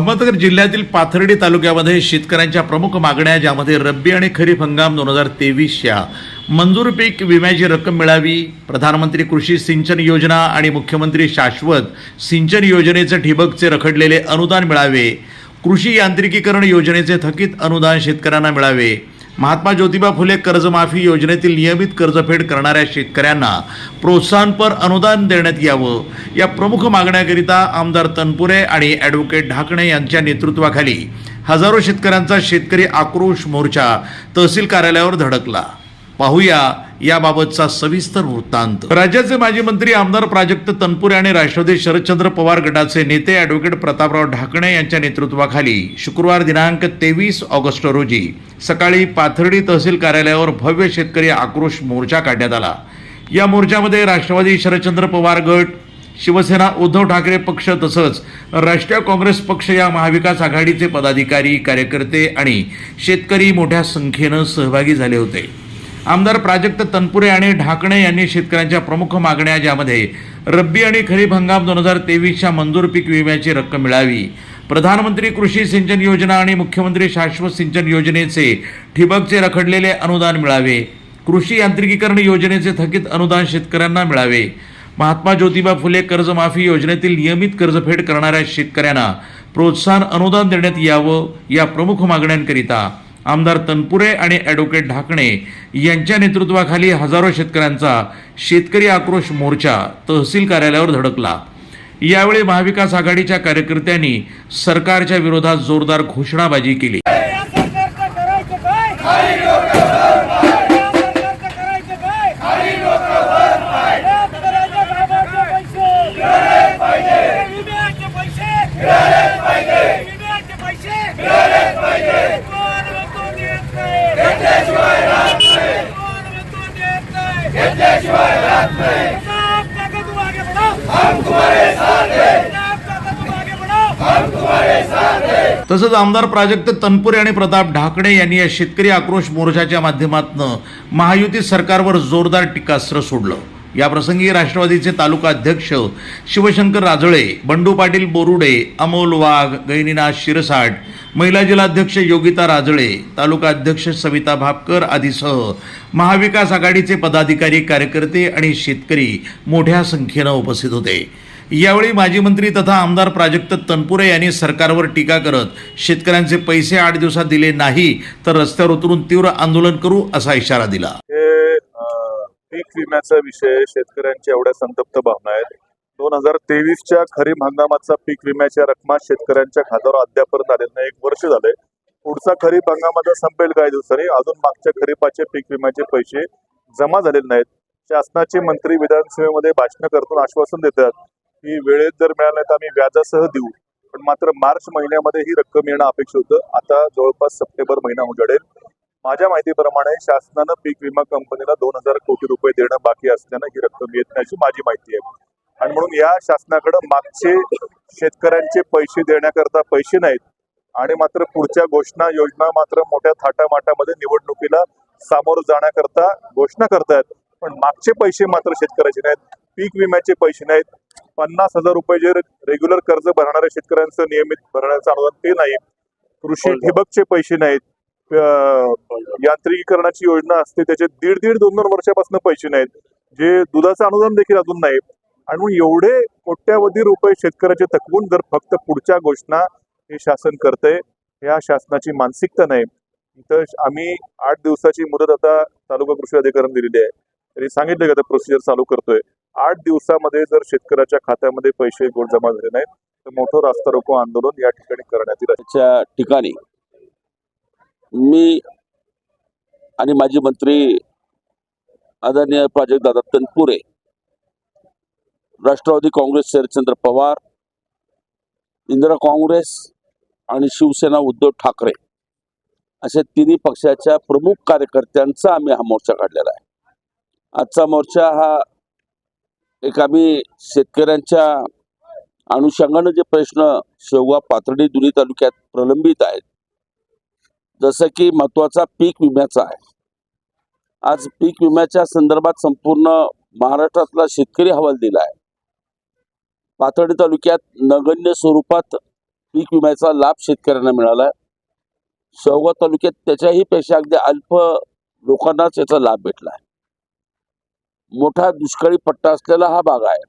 अहमदनगर जिल्ह्यातील पाथर्डी तालुक्यामध्ये शेतकऱ्यांच्या प्रमुख मागण्या ज्यामध्ये रब्बी आणि खरीप हंगाम दोन हजार तेवीसच्या. मंजूर पीक विम्याची रक्कम मिळावी प्रधानमंत्री कृषी सिंचन योजना आणि मुख्यमंत्री शाश्वत सिंचन योजनेचे ठिबकचे रखडलेले अनुदान मिळावे कृषी यांत्रिकीकरण योजनेचे थकीत अनुदान शेतकऱ्यांना मिळावे. महात्मा ज्योतिबा फुले कर्जमाफी योजनेतील नियमित कर्जफेड करणाऱ्या शेतकऱ्यांना प्रोत्साहनपर अनुदान देण्यात यावं. या प्रमुख मागण्याकरिता आमदार तनपुरे आणि ॲडव्होकेट ढाकणे यांच्या नेतृत्वाखाली हजारो शेतकऱ्यांचा शेतकरी आक्रोश मोर्चा तहसील कार्यालयावर धडकला. पाहूया याबाबतचा सविस्तर वृत्तांत. राज्याचे माजी मंत्री आमदार प्राजक्त तनपुरे आणि राष्ट्रवादी शरदचंद्र पवार गटाचे नेते ॲडव्होकेट प्रतापराव ढाकणे यांच्या नेतृत्वाखाली शुक्रवार दिनांक तेवीस ऑगस्ट रोजी सकाळी पाथर्डी तहसील कार्यालयावर भव्य शेतकरी आक्रोश मोर्चा काढण्यात आला. या मोर्चामध्ये राष्ट्रवादी शरदचंद्र पवार गट शिवसेना उद्धव ठाकरे पक्ष तसंच राष्ट्रीय काँग्रेस पक्ष या महाविकास आघाडीचे पदाधिकारी कार्यकर्ते आणि शेतकरी मोठ्या संख्येनं सहभागी झाले होते. आमदार प्राजक्त तनपुरे आणि ढाकणे यांनी शेतकऱ्यांच्या प्रमुख मागण्या ज्यामध्ये रब्बी आणि खरीप हंगाम दोन हजार तेवीसच्या मंजूर पीक विम्याची रक्कम मिळावी. प्रधानमंत्री कृषी सिंचन योजना आणि मुख्यमंत्री शाश्वत सिंचन योजनेचे ठिबकचे रखडलेले अनुदान मिळावे. कृषी यांत्रिकीकरण योजनेचे थकीत अनुदान शेतकऱ्यांना मिळावे. महात्मा ज्योतिबा फुले कर्जमाफी योजनेतील नियमित कर्जफेड करणाऱ्या शेतकऱ्यांना प्रोत्साहन अनुदान देण्यात यावं या प्रमुख मागण्यांकरिता आमदार तनपुरे आणि ॲडव्होकेट ढाकणे यांच्या नेतृत्वाखाली हजारो शेतकऱ्यांचा शेतकरी आक्रोश मोर्चा तहसील कार्यालयावर धडकला. यावेळी महाविकास आघाडीच्या कार्यकर्त्यांनी सरकारच्या विरोधात जोरदार घोषणाबाजी केली या सरकारचं करायचं काय? या सरकारचं करायचं काय? या शेतकऱ्याच्या कामाचे पैसे विम्याचे पैसे विम्याचे पैसे कोण वेतन देत नाही? कोण वेतन देत साथ में हम तुम्हारे साथ बढ़ो. जनाब काका तसंच आमदार प्राजक्त तनपुरे आणि प्रताप ढाकणे यांनी या शेतकरी आक्रोश मोर्चाच्या माध्यमातून महायुती सरकारवर जोरदार टीकास्त्र सोडलं याप्रसंगी राष्ट्रवादीचे तालुका अध्यक्ष शिवशंकर राजळे बंडू पाटील बोरुडे अमोल वाघ गैनीनाथ शिरसाट महिला जिल्हाध्यक्ष योगिता राजळे तालुका अध्यक्ष सविता भापकर आदीसह महाविकास आघाडीचे पदाधिकारी कार्यकर्ते आणि शेतकरी मोठ्या संख्येनं उपस्थित होते. यावेळी माजी मंत्री तथा आमदार प्राजक्त तनपुरे यांनी सरकारवर टीका करत शेतकऱ्यांचे पैसे आठ दिवसात दिले नाही तर रस्त्यावर उतरून तीव्र आंदोलन करू असा इशारा दिला. पीक विम्याचा विषय शेतकऱ्यांच्या एवढ्या संतप्त भावना आहेत. दोन हजार तेवीसच्या खरीप हंगामाचा पीक विम्याच्या रकमा शेतकऱ्यांच्या खात्यावर अद्यापर्यंत आलेलं नाही. एक वर्ष झालंय. पुढचा खरीप हंगामाचा संपेल काही दिवसांनी. अजून मागच्या खरीपाचे पीक विम्याचे पैसे जमा झालेले नाहीत. शासनाचे मंत्री विधानसभेमध्ये भाषण करतून आश्वासन देतात की वेळेत जर मिळालं नाही तर आम्ही व्याजासह देऊ. पण मात्र मार्च महिन्यामध्ये ही रक्कम येणं अपेक्षित होतं. आता जवळपास सप्टेंबर महिना उजाडेल. माझ्या माहितीप्रमाणे शासनानं पीक विमा कंपनीला दोन हजार कोटी रुपये देणं बाकी असल्यानं ही रक्कम येत नाही अशी माझी माहिती आहे. आणि म्हणून या शासनाकडे मागचे शेतकऱ्यांचे पैसे देण्याकरता पैसे नाहीत. आणि मात्र पुढच्या घोषणा योजना मात्र मोठ्या थाटामाटामध्ये निवडणुकीला सामोरं जाण्याकरता घोषणा करतायत. पण मागचे पैसे मात्र शेतकऱ्याचे नाहीत. पीक विम्याचे पैसे नाहीत. पन्नास हजार रुपये जे रेग्युलर कर्ज भरणाऱ्या शेतकऱ्यांचं नियमित भरण्याचं अनुदान ते नाही. कृषी ठिबकचे पैसे नाहीत. यांत्रिकीकरणाची योजना असते. त्याचे दीड दीड दोन दोन वर्षापासून पैसे नाहीत. जे दुधाचं अनुदान देखील अजून नाही. आणि एवढे कोट्यावधी रुपये शेतकऱ्याचे थकवून जर फक्त पुढच्या घोषणा हे शासन करतंय या शासनाची मानसिकता नाही. तर आम्ही आठ दिवसाची मुदत आता तालुका कृषी अधिकाऱ्यांनी दिलेली आहे. त्यांनी सांगितलं की आता प्रोसिजर चालू करतोय. आठ दिवसामध्ये जर शेतकऱ्याच्या खात्यामध्ये पैसे गोड जमा झाले नाहीत तर मोठं रास्ता रोको आंदोलन या ठिकाणी करण्यात येईल. च्या ठिकाणी मी आणि माजी मंत्री आदरणीय प्राजक्त दादा तनपुरे राष्ट्रवादी काँग्रेस शरदचंद्र पवार इंदिरा काँग्रेस आणि शिवसेना उद्धव ठाकरे अशा तिन्ही पक्षाच्या प्रमुख कार्यकर्त्यांचा आम्ही हा मोर्चा काढलेला आहे. आजचा मोर्चा हा एक आम्ही शेतकऱ्यांच्या अनुषंगानं जे प्रश्न शेवगा पाथर्डी दुनी तालुक्यात प्रलंबित आहेत जसं की महत्त्वाचा पीक विम्याचा आहे. आज पीक विम्याच्या संदर्भात संपूर्ण महाराष्ट्रातला शेतकरी हवाल दिला आहे. पाथर्डी तालुक्यात नगण्य स्वरूपात पीक विम्याचा लाभ शेतकऱ्यांना मिळाला. शेवगाव तालुक्यात त्याच्याही पेक्षा अगदी अल्प लोकांनाच याचा लाभ भेटला आहे. मोठा दुष्काळी पट्टा असलेला हा भाग आहे.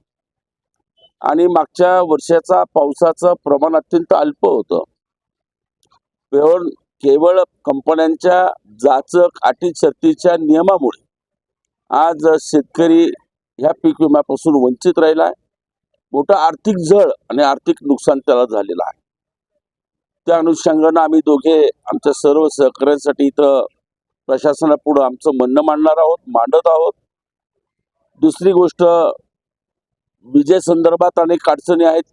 आणि मागच्या वर्षाचा पावसाचं प्रमाण अत्यंत अल्प होतं. केवळ केवळ कंपन्यांच्या जाचक अटी शर्तीच्या नियमामुळे आज शेतकरी ह्या पीक विम्यापासून वंचित राहिला आहे. मोठं आर्थिक जळ आणि आर्थिक नुकसान त्याला झालेलं आहे. त्या अनुषंगानं आम्ही दोघे आमच्या सर्व सहकाऱ्यांसाठी इथं प्रशासनापुढं आमचं म्हणणं मांडणार आहोत मांडत आहोत. दुसरी गोष्ट विजेसंदर्भात अनेक अडचणी आहेत.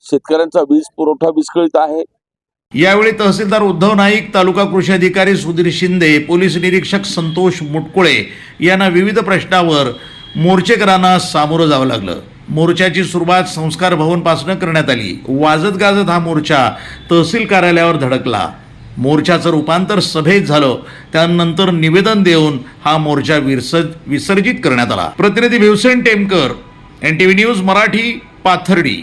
शेतकऱ्यांचा वीज पुरवठा विस्कळीत आहे. यावेळी तहसीलदार उद्धव नाईक तालुका कृषी अधिकारी सुधीर शिंदे पोलीस निरीक्षक संतोष मुटकुळे यांना विविध प्रश्नावर मोर्चेकरांना सामोरं जावं लागलं. मोर्चाची सुरुवात संस्कार भवनपासून करण्यात आली. वाजत गाजत हा मोर्चा तहसील कार्यालयावर धडकला. मोर्चाचं रूपांतर सभेत झालं. त्यानंतर निवेदन देऊन हा मोर्चा विसर्ज विसर्जित करण्यात आला. प्रतिनिधी Bhivsen Temkar N T V news Marathi Pathardi.